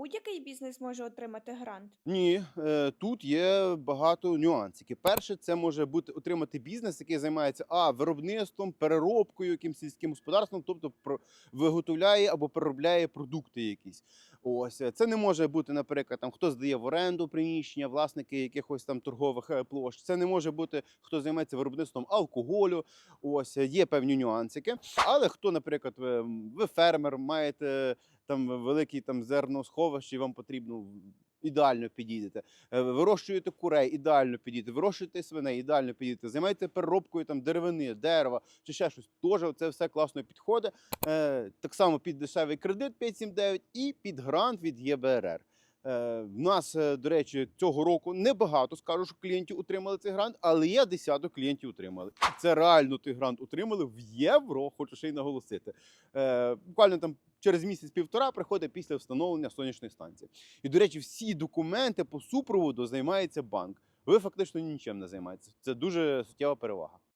будь-який бізнес може отримати грант? Ні, е, тут є багато нюансів. Перше, це може бути отримати бізнес, який займається а виробництвом, переробкою, якимсь сільським господарством, тобто виготовляє або переробляє продукти якісь. Ось е, це не може бути, наприклад, там хто здає в оренду приміщення, власники якихось там торгових е, площ. Це не може бути хто займається виробництвом алкоголю. Ось є певні нюансики. Але хто, наприклад, ви фермер, маєте там великий там зерносховище, вам потрібно ідеально підійдете. Е, Вирощуєте курей, ідеально підійдете, вирощуєте свиней, ідеально підійдете, займаєте переробкою там деревини, дерева чи ще щось. Теж це все класно підходить. Е, так само під дешевий кредит 579 і під грант від ЄБРР. Е, в нас, до речі, цього року небагато скажу, що клієнтів отримали цей грант, але є десяток клієнтів отримали. Це реально той грант отримали в євро, хочу ще й наголосити. Буквально там через місяць-півтора приходить після встановлення сонячної станції. І, до речі, всі документи по супроводу займається банк. Ви фактично нічим не займаєтеся. Це дуже суттєва перевага.